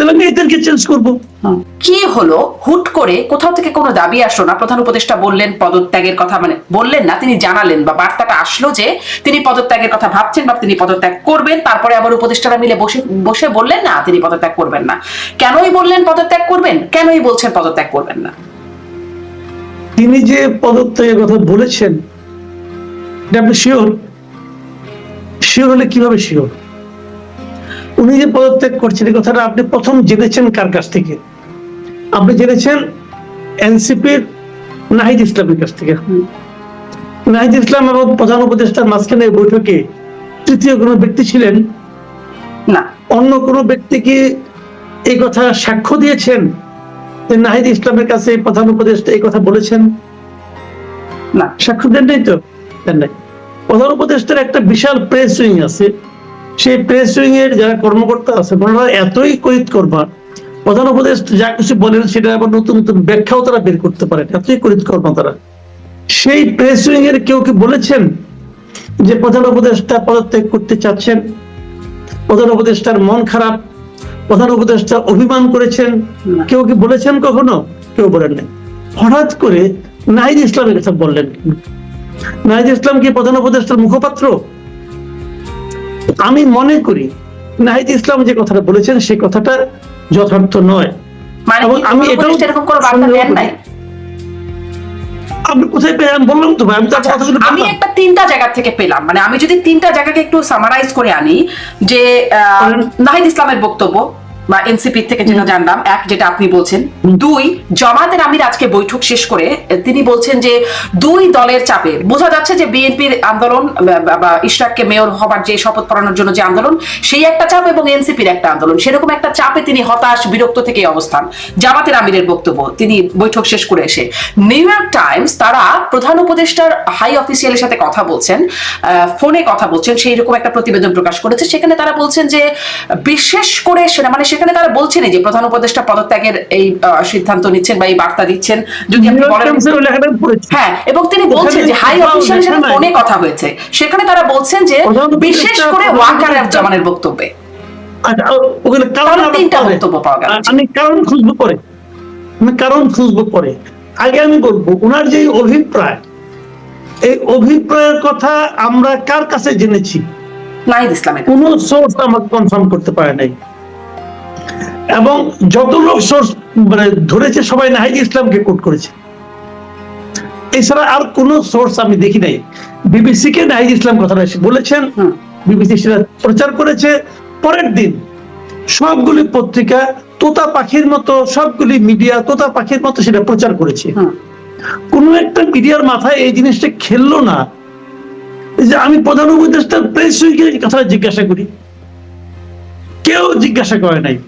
তাহলে এদেরকে চেঞ্জ করব। কি হলো? হুট করে কোথাও থেকে কোনো দাবি আসলো না? প্রধান উপদেষ্টা বললেন পদত্যাগের কথা মানে বললেন না তিনি জানালেন বা বার্তাটা আসলো যে তিনি পদত্যাগের কথা ভাবছেন বা তিনি পদত্যাগ করবেন। তারপরে আবার উপদেষ্টারা মিলে বসে বসে বললেন না তিনি পদত্যাগ করবেন না। কেনই বললেন পদত্যাগ করবেন? কেনই বলছেন পদত্যাগ করবেন না? তিনি যে পদত্যাগের কথা বলেছেন এটা আপনি শিওর শিওর হলে কীভাবে শিওর উনি যে পদত্যাগ করছেন এই কথাটা আপনি প্রথম জেনেছেন কার কাছ থেকে? আপনি জেনেছেন এনসিপির নাহিদ ইসলামের কাছ থেকে। নাহিদ ইসলাম এবং প্রধান উপদেষ্টার মাঝখানে এই বৈঠকে তৃতীয় কোনো ব্যক্তি ছিলেন? না। অন্য কোনো ব্যক্তি কি এই কথা সাক্ষ্য দিয়েছেন যে নাহিদ ইসলামের কাছে প্রধান উপদেষ্টা এই কথা বলেছেন? না। সাক্ষ্য দেন নাই তো? দেন নাই প্রধান উপদেষ্টার একটা বিশাল প্রেস উইং আছে। সেই প্রেস উইং এর যারা কর্মকর্তা আছে ওনারা এতই কৈত করবা। প্রধান উপদেষ্টা যা কিছু বলেন সেটা আবার নতুন নতুন ব্যাখ্যাও তারা বের করতে পারেন এতই কৈত করবা তারা। সেই প্রেস উইং এর কেউ কি বলেছেন যে প্রধান উপদেষ্টা পদত্যাগ করতে চাচ্ছেন? প্রধান উপদেষ্টার মন খারাপ। প্রধান উপদেষ্টা অভিমান করেছেন। কেউ কি বলেছেন কখনো? কেউ বলেন নাই। হঠাৎ করে নাহিদ ইসলামের কথা বললেন। নাহিদ ইসলাম কি প্রধান উপদেষ্টার মুখপাত্র? আমি মনে করি নাহিদ ইসলাম যে কথাটা বলেছেন সেই কথাটা যথার্থ নয়। মানে এবং আমি এটাও আপনি কোথায় বললাম তো আমি আচ্ছা, আমি একটা তিনটা জায়গা থেকে পেলাম। মানে আমি যদি তিনটা জায়গাকে একটু সামারাইজ করে আনি যে আহ, নাহিদ ইসলামের বক্তব্য বা এনসিপি থেকে যেটা জানলাম এক যেটা আপনি বলছেন দুই জামাতের আমির আজকে বৈঠক শেষ করে তিনি বলছেন যে দুই দলের চাপে বোঝা যাচ্ছে যে বিএনপির আন্দোলন বা- ইশরাককে মেয়র হবার যে শপথ পড়ানোর জন্য যে আন্দোলন সেই একটা চাপ এবং এনসিপির একটা আন্দোলন সেরকম একটা চাপে তিনি হতাশ বিরক্ত থেকে অবস্থান। জামাতের আমিরের বক্তব্য তিনি বৈঠক শেষ করে এসে নিউ ইয়র্ক টাইমস তারা প্রধান উপদেষ্টার হাই অফিসিয়ালের সাথে কথা বলছেন ফোনে কথা বলছেন সেই রকম একটা প্রতিবেদন প্রকাশ করেছে সেখানে তারা বলছেন যে বিশেষ করে সেনা মানে সেখানে তারা বলছেন যে প্রধান উপদেষ্টা পদত্যাগের এই সিদ্ধান্ত নিচ্ছেন বা এই বার্তা দিচ্ছেন যদি আপনি বলেন। হ্যাঁ এবং তিনি বলছেন যে হাই অফিসিয়ালের সাথে ফোনে কথা হয়েছে। সেখানে তারা বলছেন যে বিশেষ করে ওয়াকার জামানের বক্তব্যে। আচ্ছা, ওখানে কারণ তিনটা বক্তব্য পাওয়া গেল। আমি কারণ খুঁজবো পরে। আমি কারণ খুঁজবো পরে। আগে আমি বলব ওনার যে অভিপ্রায় এই অভিপ্রায়ের কথা আমরা কার কাছে জেনেছি? নাহিদ ইসলামের কোন সোর্স আমাকে কনফার্ম করতে পারে নাই। এবং যত লোক সোর্স মানে ধরেছে সবাই নাহিদ ইসলামকে কোট করেছে। এছাড়া আর কোন সোর্স আমি দেখি নাই। বিবিসি কে নাহিদ ইসলাম কথাটা বলেছেন। বিবিসি সেটা প্রচার করেছে। পরের দিন সবগুলি পত্রিকা তোতা পাখির মতো সবগুলি মিডিয়া তোতা পাখির মতো সেটা প্রচার করেছে। কোন একটা মিডিয়ার মাথায় এই জিনিসটা খেললো না। যে আমি প্রধান উপদেষ্টার প্রেস উইকের কথা জিজ্ঞাসা করি। কেউ জিজ্ঞাসা করে নাই।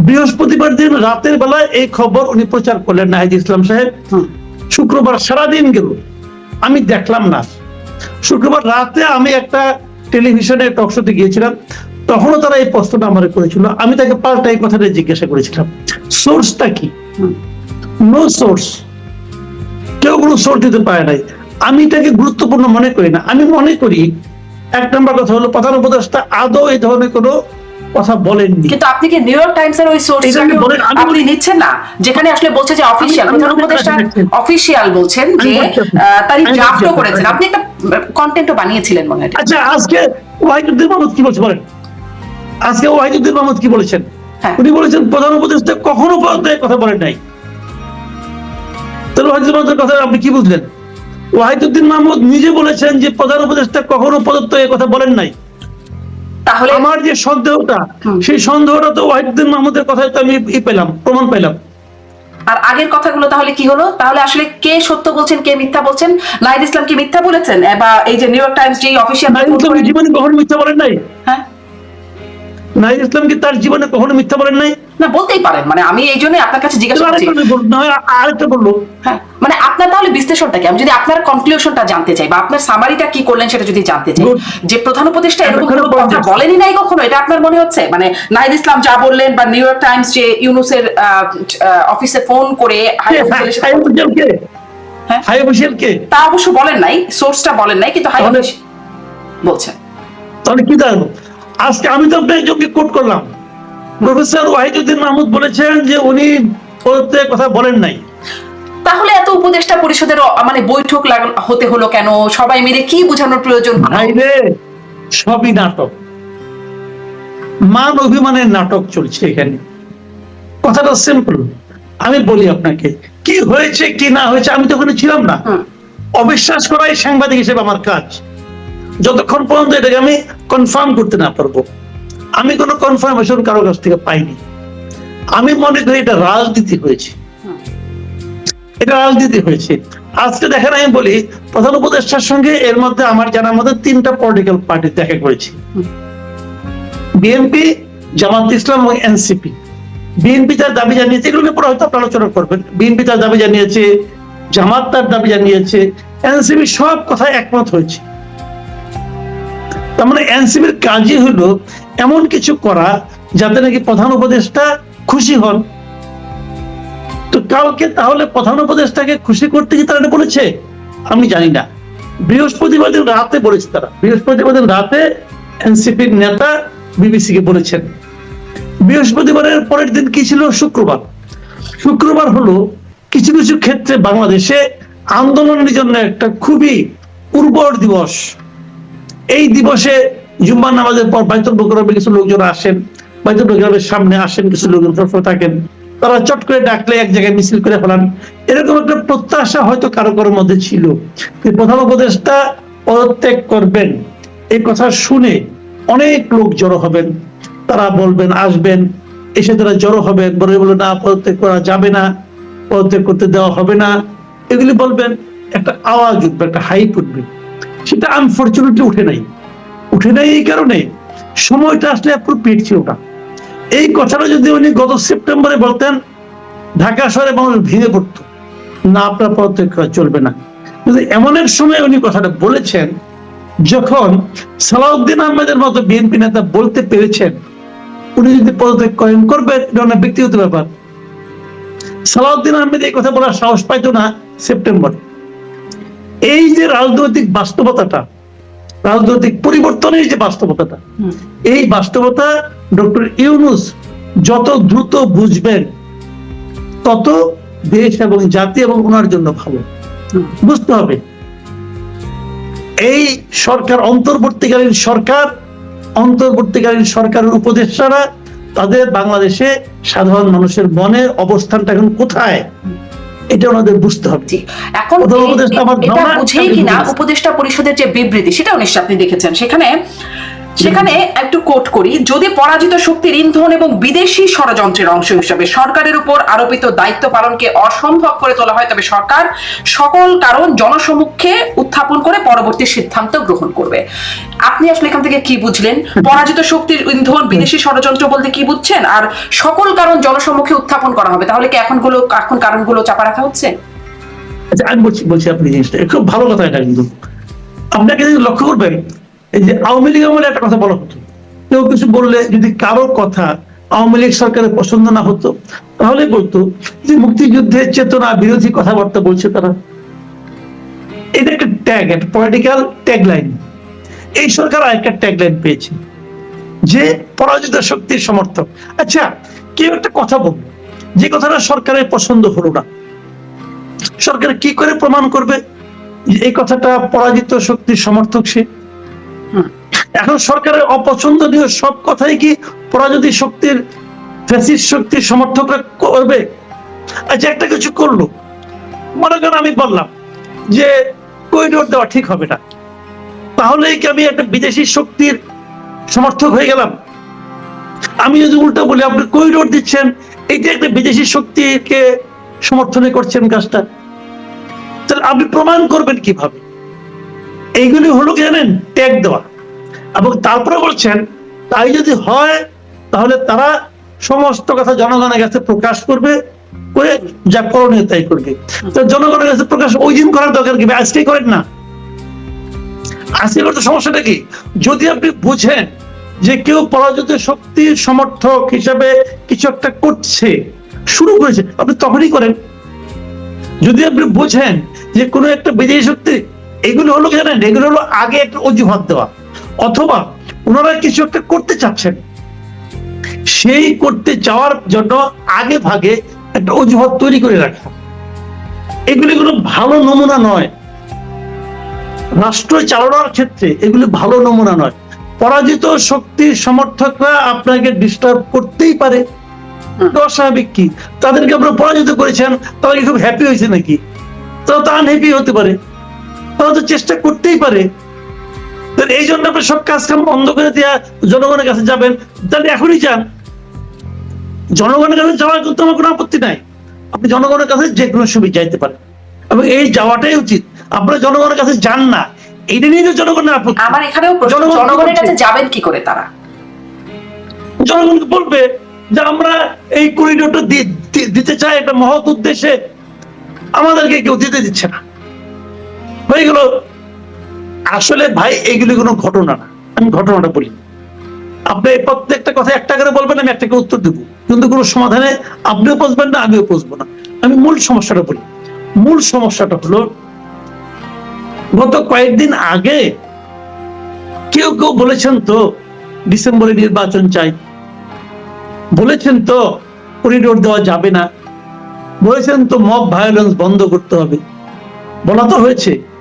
বৃহস্পতিবার দিন রাতের বেলায় এই খবর উনি প্রচার করলেন নাহিদ ইসলাম সাহেব। শুক্রবার সারাদিন গেল। আমি দেখলাম না। শুক্রবার রাতে আমি একটা টেলিভিশনে টক শোতে গিয়েছিলাম। তখনও তারা এই প্রশ্নটা আমার করেছিল। আমি তাকে পাল্টা এই কথাটা জিজ্ঞাসা করেছিলাম। সোর্সটা কি? No source. কেউ কোনো সোর্স দিতে পারে নাই। আমি তাকে গুরুত্বপূর্ণ মনে করি না। আমি মনে করি এক নম্বর কথা হলো প্রধান উপদেষ্টা আদৌ এই ধরনের কোনো কথা বলেননি। কিন্তু আপনি কি নিউ ইয়র্ক টাইমস এর ওই আমি আপনি নিচ্ছেন না? যেখানে আসলে বলছে যে অফিসিয়াল আমি- প্রধান উপদেষ্টা বলছি। অফিসিয়াল বলছেন যে তারই ড্রাফটও করেছেন। আপনি একটা কন্টেন্টও বানিয়েছিলেন মনে হয় আচ্ছা আজকে ওয়াহিদুদ্দিন মাহমুদ কি বলছে বলেন? আজকে ওয়াহিদুদ্দিন মাহমুদ কি বলেছেন? হ্যাঁ। উনি বলেছেন প্রধান উপদেষ্টা কখনো পদত্যাগের কথা বলেন নাই। তাহলে ওয়াহিদুদ্দিন মাহমুদের কথা আপনি কি বুঝলেন? ওয়াহিদুদ্দিন মাহমুদ নিজে বলেছেন যে প্রধান উপদেষ্টা কখনো পদত্যাগের কথা বলেন নাই। তাহলে আমার যে সন্দেহটা সেই সন্দেহটা তো ওয়াহিদুদ্দিন মাহমুদের কথায় তো আমি ই পেলাম প্রমাণ পেলাম। আর আগের কথাগুলো তাহলে কি হলো? তাহলে আসলে কে সত্য বলছেন কে মিথ্যা বলছেন? লাইদ ইসলাম কি মিথ্যা বলেছেন? বা এই যে নিউ ইয়র্ক টাইমস যে অফিসিয়াল জীবনে কখনো মিথ্যা বলেন নাই? হ্যাঁ। নাহিদ ইসলাম কি তার জীবনে কখনো মিথ্যা বলেন নাই? না বলতেই পারেন। মানে আমি এই জন্য আপনার কাছে জিজ্ঞাসা করছি। আরেকটা বলল, হয় মানে আপনার তাহলে বিশ্লেষণটা কি? আমি যদি আপনার কনক্লুশনটা জানতে চাই বা আপনার সামারিটা কি করলেন সেটা যদি জানতে চাই। যে প্রধান উপদেষ্টা এরকম কোনো কথা বলেনি নাই কখনো? এটা আপনার মনে হচ্ছে? মানে নাহিদ ইসলাম যা বললেন বা নিউ ইয়র্ক টাইমস যে ইউনুসের অফিসে ফোন করে হাই অফিসিয়াল কে? হ্যাঁ? কে? তা অবশ্য বলেন নাই সোর্সটা বলেন নাই কিন্তু হাই অফিস বলছেন। তাহলে কি দাঁড়াল আজকে আমি তো আপনার একজনকে কোট করলাম। প্রফেসর ওয়াহিদুদ্দিন মাহমুদ বলেছেন যে উনি কথা বলেন নাই। তাহলে এত উপদেষ্টা পরিষদের মানে বৈঠক হতে হলো কেন? সবাই মিলে কি বোঝানোর প্রয়োজন? ভাইরে সবই নাটক। মান অভিমানের নাটক চলছে এখানে। কথাটা সিম্পল আমি বলি আপনাকে কি হয়েছে কি না হয়েছে আমি তো ওখানে ছিলাম না। অবিশ্বাস করাই সাংবাদিক হিসেবে আমার কাজ। যতক্ষণ পর্যন্ত এটাকে আমি কনফার্ম করতে না পারব। আমি কোনো কনফার্মেশন কারও কাছ থেকে পাইনি। আমি মনে করি এটা রাজনীতি হয়েছে। এটা রাজনীতি হয়েছে। আজকে দেখেন আমি বলি, প্রধান উপদেষ্টার সঙ্গে এর মধ্যে আমার জানার মধ্যে তিনটা পলিটিক্যাল পার্টি দেখা করেছি। বিএনপি, জামাত ইসলাম এবং এনসিপি। বিএনপি তার দাবি জানিয়েছে এগুলো পরে হয়তো আপনারা আলোচনা করবেন। বিএনপি তার দাবি জানিয়েছে, জামাত তার দাবি জানিয়েছে, এনসিপি সব কথায় একমত হয়েছে। তার মানে এনসিপির কাজই হলো এমন কিছু করা যাতে নাকি প্রধান উপদেষ্টা খুশি হন। তো কালকে তাহলে প্রধান উপদেষ্টাকে খুশি করতে কি তারা বলেছে? আমি জানি না। বৃহস্পতিবার দিন রাতে বলেছে তারা। বৃহস্পতিবার দিন রাতে এনসিপির নেতা বিবিসি কে বলেছেন। বৃহস্পতিবারের পরের দিন কি ছিল? শুক্রবার। শুক্রবার হলো কিছু কিছু ক্ষেত্রে বাংলাদেশে আন্দোলনের জন্য একটা খুবই উর্বর দিবস। এই দিবসে জুম্মার নামাজের পর বাইতুল বকরমে কিছু লোকজন আসেন, বাইতুল বকরমের সামনে আসেন, কিছু লোকজন সবসময় থাকেন। তারা চট করে ডাকলে এক জায়গায় মিছিল করে ফেলান। এরকম একটা প্রত্যাশা হয়তো কারও কারোর মধ্যে ছিল। প্রধান উপদেষ্টা পদত্যাগ করবেন। এই কথা শুনে অনেক লোক জড়ো হবেন। তারা বলবেন, আসবেন। এসে তারা জড়ো হবেন। বলে বলে না পদত্যাগ করা যাবে না, পদত্যাগ করতে দেওয়া হবে না। এগুলি বলবেন, একটা আওয়াজ উঠবে, একটা হাইপ উঠবে। সেটা আনফর্চুনেটলি উঠে নাই। উঠে নাই এই কারণে সময়টা আসলে অ্যাপ্রোপ্রিয়েট ছিল না। এই কথাটা যদি উনি গত সেপ্টেম্বরে বলতেন, ঢাকা শহরে মানুষ ভেঙে পড়তো। না, আপনার পদত্যাগ চলবে না। কিন্তু এমন এক সময় উনি কথাটা বলেছেন, যখন সালাউদ্দিন আহমেদের মতো বিএনপি নেতা বলতে পেরেছেন, উনি যদি পদত্যাগ করেন, করবেন, এটা অনেক ব্যক্তিগত ব্যাপার। সালাউদ্দিন আহমেদ এই কথা বলার সাহস পাইতো না সেপ্টেম্বরে। এই যে রাজনৈতিক বাস্তবতাটা রাজনৈতিক পরিবর্তনের যে বাস্তবতাটা এই বাস্তবতা ডক্টর ইউনুস যত দ্রুত বুঝবেন তত দেশ এবং জাতি এবং ওনার জন্য ভালো। বুঝতে হবে এই সরকার অন্তর্বর্তীকালীন সরকার অন্তর্বর্তীকালীন সরকারের উপদেষ্টারা তাদের বাংলাদেশে সাধারণ মানুষের মনের অবস্থানটা এখন কোথায়? এটা ওনাদের বুঝতে হবে। এখন উপদেষ্টা এটা বুঝেই কিনা উপদেষ্টা পরিষদের যে বিবৃতি সেটাও নিশ্চয় আপনি দেখেছেন। সেখানে সেখানে একটু কোট করি যদি পরাজিত শক্তির ইন্ধন এবং বিদেশি ষড়যন্ত্রের অংশ হিসেবে সরকারের উপর আরোপিত দায়িত্ব পালনকে অসম্ভব করে তোলা হয় তবে সরকার সকল কারণ জনসমক্ষে উত্থাপন করে পরবর্তী সিদ্ধান্ত গ্রহণ করবে। আপনি আসলে এখান থেকে কি বুঝলেন? পরাজিত শক্তির ইন্ধন বিদেশি ষড়যন্ত্র বলতে কি বুঝছেন? আর সকল কারণ জনসম্মুখে উত্থাপন করা হবে তাহলে কি এখনগুলো এখন কারণগুলো চাপা রাখা হচ্ছে? আচ্ছা আমি বলছি বলছি আপনি জিনিসটা। খুব ভালো কথা এটা কিন্তু। আপনাকে যদি লক্ষ্য করবেন এই যে আওয়ামী লীগ আমলে একটা কথা বলা হতো। কেউ কিছু বললে যদি কারও কথা আওয়ামী লীগ সরকারের পছন্দ না হতো, তাহলে বলতো যে মুক্তিযুদ্ধের চেতনা বিরোধী কথাবার্তা বলছে তারা। এটা একটা ট্যাগ একটা পলিটিক্যাল ট্যাগ লাইন এই সরকার আরেকটা ট্যাগ লাইন পেয়েছে, যে পরাজিত শক্তির সমর্থক। আচ্ছা কেউ একটা কথা বলল, যে কথাটা সরকারের পছন্দ হলো না। সরকার কি করে প্রমাণ করবে এই কথাটা পরাজিত শক্তির সমর্থক সে। এখন সরকারের অপছন্দনীয় সব কথাই কি পরাজিত শক্তির, ফ্যাসিস্ট শক্তির সমর্থকরা করবে? আচ্ছা একটা কিছু করল। মনে করেন আমি বললাম যে করিডোর দেওয়া ঠিক হবে না। তাহলে কি আমি একটা বিদেশি শক্তির সমর্থক হয়ে গেলাম? আমি যদি উল্টো বলি, আপনি করিডোর দিচ্ছেন এইটা একটা বিদেশি শক্তিকে সমর্থনে করছেন কাজটা। তাহলে আপনি প্রমাণ করবেন কীভাবে? এইগুলি হলো কি জানেন? ট্যাগ দেওয়া। এবং তারপরে বলছেন, তাই যদি হয়, তাহলে তারা সমস্ত কথা জনগণের কাছে প্রকাশ করবে, করে যা করণীয় তাই করবে। তো জনগণের কাছে প্রকাশ ওই দিন করার দরকার কি? আজকেই করেন না? আজকে করতে সমস্যাটা কি? যদি আপনি বুঝেন যে কেউ পরাজিত শক্তির সমর্থক হিসাবে কিছু একটা করছে, শুরু করেছে, আপনি তখনই করেন। যদি আপনি বুঝেন যে কোনো একটা বিদেশি শক্তি এগুলো হলো কি জানেন? এগুলো হলো আগে একটা অজুহাত দেওয়া। অথবা ওনারা কিছু একটা করতে চাচ্ছেন। সেই করতে চাওয়ার জন্য আগে ভাগে একটা অজুহাত তৈরি করে রাখা। এগুলি কোনো ভালো নমুনা নয়। রাষ্ট্র চালানোর ক্ষেত্রে এগুলি ভালো নমুনা নয়। পরাজিত শক্তির সমর্থকরা আপনাকে ডিস্টার্ব করতেই পারে। অস্বাভাবিক কি? তাদেরকে আপনারা পরাজিত করেছেন, তারা কি খুব হ্যাপি হয়েছে নাকি? তারা তো আনহ্যাপি হতে পারে। তারা তো চেষ্টা করতেই পারে। এই জন্য আপনি সব কাজ কাম বন্ধ করে দেওয়া জনগণের কাছে যাবেন। তাহলে এখনই যান। জনগণের কাছে যাওয়ার কিন্তু আমার কোনো আপত্তি নাই। আপনি জনগণের কাছে যে কোনো সুবিধা চাইতে পারেন। এবং এই যাওয়াটাই উচিত। আপনারা জনগণের কাছে যান না। এইটা নিয়ে তো জনগণের আপত্তি। আমার এখানেও জনগণের কাছে যাবেন কি করে তারা? জনগণকে বলবে যে আমরা এই করিডোরটা দিতে চাই। একটা মহৎ উদ্দেশ্যে। আমাদেরকে কেউ দিতে দিচ্ছে না। হয়ে গেল। আসলে ভাই, এগুলি কোনো ঘটনা না। আমি ঘটনাটা বলি। আপনি এই প্রত্যেকটা কথা একটা করে বলবেন, আমি একটাকে উত্তর দেবো। কিন্তু কোনো সমাধানে আপনিও বুঝবেন না, আমিও বুঝব না। আমি মূল সমস্যাটা বলি। মূল সমস্যাটা হলো, গত কয়েকদিন আগে কেউ কেউ বলেছেন তো, ডিসেম্বরে নির্বাচন চাই। বলেছেন তো করিডোর দেওয়া যাবে না। বলেছেন তো মব ভায়োলেন্স বন্ধ করতে হবে। বলা তো হয়েছে।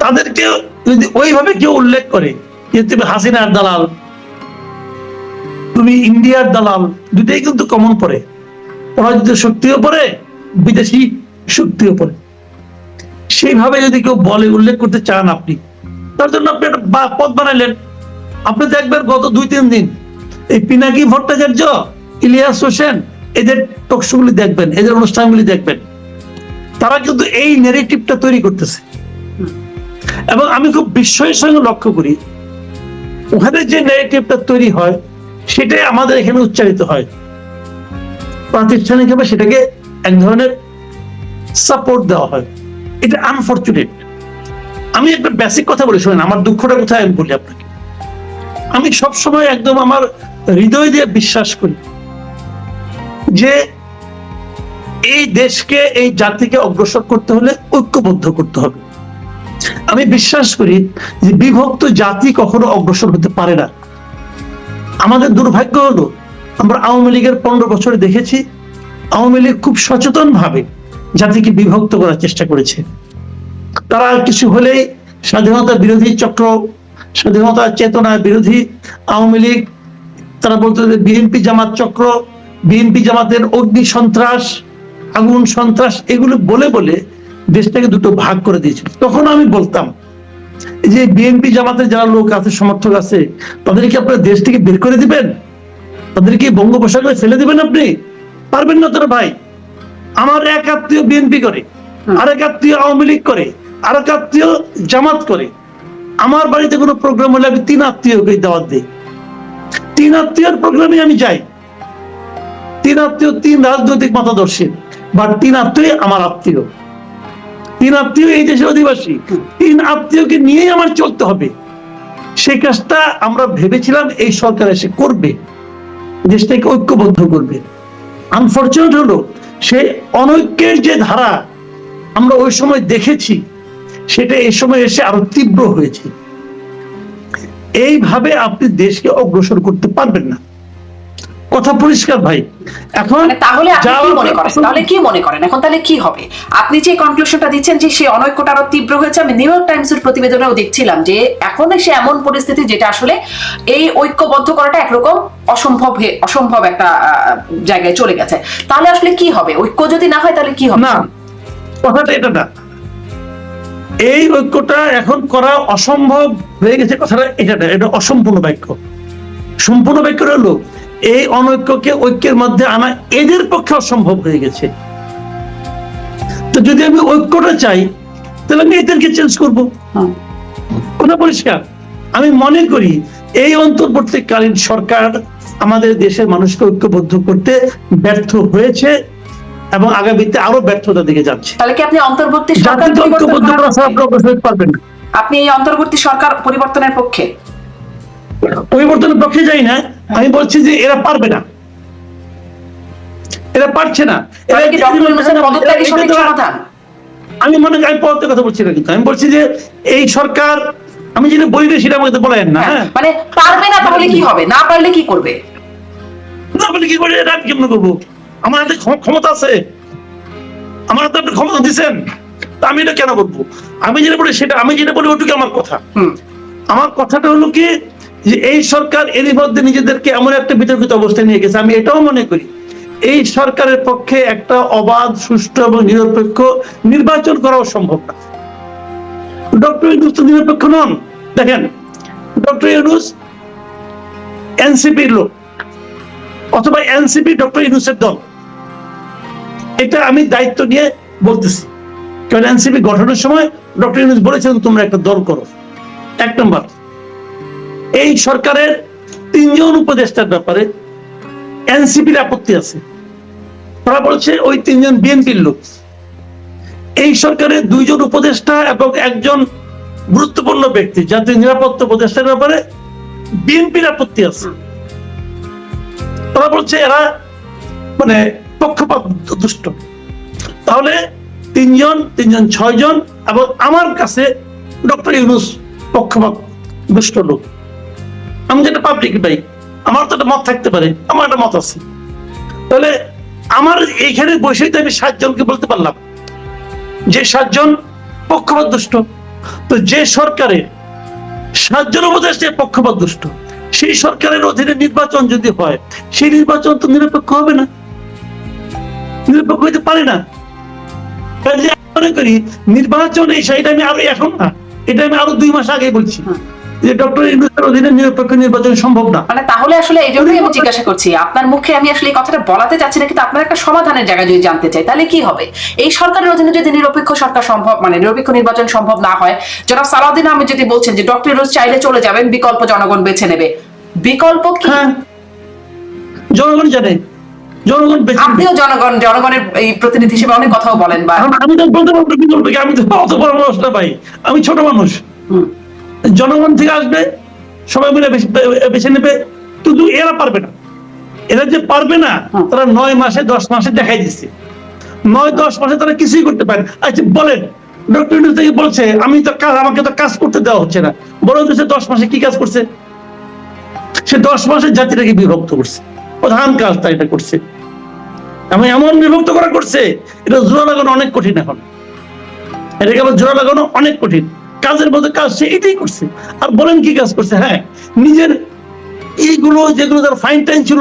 তাদেরকে যদি ওইভাবে কেউ উল্লেখ করে যে তুমি হাসিনার দালাল, তুমি ইন্ডিয়ার দালাল দুটাই কিন্তু কমন পড়ে। পরাজিত শক্তিও পড়ে, বিদেশি শক্তিও পড়ে। সেইভাবে যদি কেউ বলে, উল্লেখ করতে চান আপনি, তার জন্য আপনি একটা পথ বানাইলেন। আপনি দেখবেন গত দুই, তিন দিন এই পিনাকি ভট্টাচার্য, ইলিয়াস হোসেন, এদের টকশোগুলি দেখবেন, এদের অনুষ্ঠানগুলি দেখবেন। তারা কিন্তু এই নেগেটিভটা তৈরি করতেছে। এবং আমি খুব বিস্ময়ের সঙ্গে লক্ষ্য করি ওখানে যে নেগেটিভটা তৈরি হয়, সেটাই আমাদের এখানে উচ্চারিত হয়। প্রাতিষ্ঠানিকভাবে সেটাকে এক ধরনের সাপোর্ট দেওয়া হয়। এটা আনফর্চুনেট আমি একটা বেসিক কথা বলি, শোনেন, আমার দুঃখটা কোথায় আমি বলি আপনাকে? আমি সবসময় একদম আমার হৃদয় দিয়ে বিশ্বাস করি যে এই দেশকে, এই জাতিকে অগ্রসর করতে হলে ঐক্যবদ্ধ করতে হবে। আমি বিশ্বাস করি যে বিভক্ত জাতি কখনো অগ্রসর হতে পারে না। আমাদের দুর্ভাগ্য হলো, আমরা আওয়ামী লীগের পনেরো বছরে দেখেছি, আওয়ামী লীগ খুব সচেতন ভাবে জাতিকে বিভক্ত করার চেষ্টা করেছে। তারা কিছু হলেই স্বাধীনতা বিরোধী চক্র, স্বাধীনতা চেতনা বিরোধী আওয়ামী লীগ, তারা বলতো যে বিএনপি জামাত চক্র, বিএনপি জামাতের অগ্নি সন্ত্রাস, আগুন সন্ত্রাস, এগুলো বলে বলে দেশটাকে দুটো ভাগ করে দিয়েছিল তখন আমি বলতাম যে বিএনপি জামাতের যারা লোক আছে সমর্থক আছে তাদেরকে আপনারা দেশ থেকে বের করে দিবেন? তাদেরকে বঙ্গোপসাগরে ফেলে দিবেন আপনি? পারবেন না তোরা ভাই। আমার এক আত্মীয় বিএনপি করে আরেক আত্মীয় আওয়ামী লীগ করে আরেক আত্মীয় জামাত করে। আমার বাড়িতে কোনো প্রোগ্রাম হলে আমি তিন আত্মীয়কে দাওয়াত দিই। তিন আত্মীয়র প্রোগ্রামে আমি যাই। তিন আত্মীয় তিন রাজনৈতিক মতাদর্শী বা তিন আত্মীয় আমার আত্মীয়। তিন আত্মীয় এই দেশের অধিবাসী। তিন আত্মীয়কে নিয়েই আমার চলতে হবে। সেই কাজটা আমরা ভেবেছিলাম এই সরকার এসে করবে। দেশটাকে ঐক্যবদ্ধ করবে। আনফর্চুনেট হলো সেই অনৈক্যের যে ধারা আমরা ওই সময় দেখেছি, সেটা এই সময় এসে আরও তীব্র হয়েছে। এইভাবে আপনি দেশকে অগ্রসর করতে পারবেন না। কথা পরিষ্কার ভাই। এখন মানে তাহলে আপনি কি মনে করেন? তাহলে কি মনে করেন? এখন তাহলে কি হবে? আপনি যে কনক্লুশনটা দিচ্ছেন যে সেই অনৈক্যটা আরও তীব্র হয়েছে আমি নিউ ইয়র্ক টাইমস এর প্রতিবেদনেও দেখছিলাম যে এখন সে এমন পরিস্থিতি যেটা আসলে এই ঐক্যবদ্ধ করাটা একরকম অসম্ভব অসম্ভব একটা জায়গায় চলে গেছে। তাহলে আসলে কি হবে? ঐক্য যদি না হয় তাহলে কি হবে? না কথাটা এটা না। এই ঐক্যটা এখন করা অসম্ভব হয়ে গেছে কথাটা এটা না এটা অসম্পূর্ণ বাক্য। সম্পূর্ণ বাক্য হলো এই অনৈক্যকে ঐক্যের মধ্যে আনা এদের পক্ষে অসম্ভব হয়ে গেছে। তো যদি আমি ঐক্যটা চাই তাহলে আমি এদেরকে চেঞ্জ করব। হুম। কথা পরিষ্কার? আমি মনে করি এই অন্তর্বর্তীকালীন সরকার আমাদের দেশের মানুষকে ঐক্যবদ্ধ করতে ব্যর্থ হয়েছে এবং আগামীতে আরও ব্যর্থতা দিকে যাচ্ছে। তাহলে কি আপনি অন্তর্বর্তী সরকার ঐক্যবদ্ধ করা ছাড়া আপনি পক্ষে? অগ্রসর হতে পারবেন না আপনি এই অন্তর্বর্তী সরকার পরিবর্তনের পক্ষে? পরিবর্তনের পক্ষে যাই না আমি বলছি যে এরা পারবে না। এরা পারছে না। আমি মনে আমি পদত্যাগের কথা বলছি না কিন্তু। আমি বলছি যে এই সরকার আমি যেটা বলি সেটা আমাকে বলেন না হ্যাঁ মানে পারবে না তাহলে কি হবে? না পারলে কি করবে? না বলে কি এটা কেমন করব? আমার হাতে ক্ষমতা আছে। আমার হাতে আপনি ক্ষমতা দিচ্ছেন তা আমি এটা কেন করব? আমি যেটা বলি সেটা আমি যেটা বলি ওটুকু আমার কথা। হুম। আমার কথাটা হলো কি যে এই সরকার এরই মধ্যে নিজেদেরকে এমন একটা বিতর্কিত অবস্থায় নিয়ে গেছে, আমি এটাও মনে করি। এই সরকারের পক্ষে একটা অবাধ, সুষ্ঠু এবং নিরপেক্ষ নির্বাচন করাও সম্ভব না। ডক্টর ইউনুস তো নিরপেক্ষ নন। দেখেন, ডক্টর ইউনুস এনসিপির লোক অথবা এনসিপি ডক্টর ইউনুসের দল। এটা আমি দায়িত্ব নিয়ে বলতেছি। কারণ এনসিপি গঠনের সময় ডক্টর ইউনুস বলেছেন, তোমরা একটা দল করো। এক নম্বর। এই সরকারের তিনজন উপদেষ্টার ব্যাপারে এনসিপির আপত্তি আছে। তারা বলছে ওই তিনজন বিএনপির লোক। এই সরকারের দুইজন উপদেষ্টা এবং একজন গুরুত্বপূর্ণ ব্যক্তি, জাতীয় নিরাপত্তা উপদেষ্টার ব্যাপারে বিএনপির আপত্তি আছে। তারা বলছে এরা মানে পক্ষপাত দুষ্ট। তাহলে তিনজন তিনজন ছয়জন এবং আমার কাছে ডক্টর ইউনুস পক্ষপাত দুষ্ট লোক। আমি যেটা পাবলিক ভাই, আমার তো একটা মত থাকতে পারে, আমার একটা মত আছে। তাহলে আমার এইখানে বসেই তো আমি সাতজনকে বলতে পারলাম। যে সাতজন পক্ষপাত দুষ্ট। তো যে সরকারের সাতজন উপদেষ্টা পক্ষপাত দুষ্ট, সেই সরকারের অধীনে নির্বাচন যদি হয়, সেই নির্বাচন তো নিরপেক্ষ হবে না। নিরপেক্ষ হইতে পারে না। মনে করি, নির্বাচন এই এটা আমি আরও এখন না, এটা আমি আরও দুই মাস আগে বলছি। যে ডক্টর ইউনুসের অধীনে নিরপেক্ষ নির্বাচন সম্ভব না। মানে তাহলে আসলে এই জন্যই আমি জিজ্ঞাসা করছি আপনার মুখে আমি আসলে এই কথাটা বলাতে চাচ্ছি না কিন্তু আপনার একটা সমাধানের জায়গা যদি জানতে চাই তাহলে কি হবে? এই সরকারের অধীনে যদি নিরপেক্ষ সরকার সম্ভব মানে নিরপেক্ষ নির্বাচন সম্ভব না হয় জনাব সালাউদ্দিন আমি যদি বলছেন যে ডক্টর রোজ চাইলে চলে যাবেন বিকল্প জনগণ বেছে নেবে। বিকল্প কি? হ্যাঁ। জনগণ জানে। জনগণ বেছে আপনিও জনগণ জনগণের এই প্রতিনিধি হিসেবে অনেক কথাও বলেন বা আমি তো বলতে পারব আমি তো অত বড় মানুষ না ভাই। আমি ছোট মানুষ। হুম, জনগণ থেকে আসবে সবাই মিলে বেছে- নেবে কিন্তু এরা পারবে না। এরা যে পারবে না তারা নয় মাসে দশ মাসে দেখাই দিচ্ছে। নয় দশ মাসে তারা কিছুই করতে পারে আচ্ছা বলেন ডক্টর ইউনুস থেকে বলছে আমি তো কাজ আমাকে তো কাজ করতে দেওয়া হচ্ছে না। তো সে দশ মাসে কি কাজ করছে? সে দশ মাসে জাতিটাকে বিভক্ত করছে। প্রধান কাজটা এটা করছে। আমি এমন বিভক্ত করা করছে এটা জোড়া লাগানো অনেক কঠিন এখন। এটাকে আবার জোড়া লাগানো অনেক কঠিন। কাজের মধ্যে কাজ সে এটাই করছে। আর বলেন কি কাজ করছে? হ্যাঁ নিজের এইগুলো যেগুলো তার ফাইন টাইম ছিল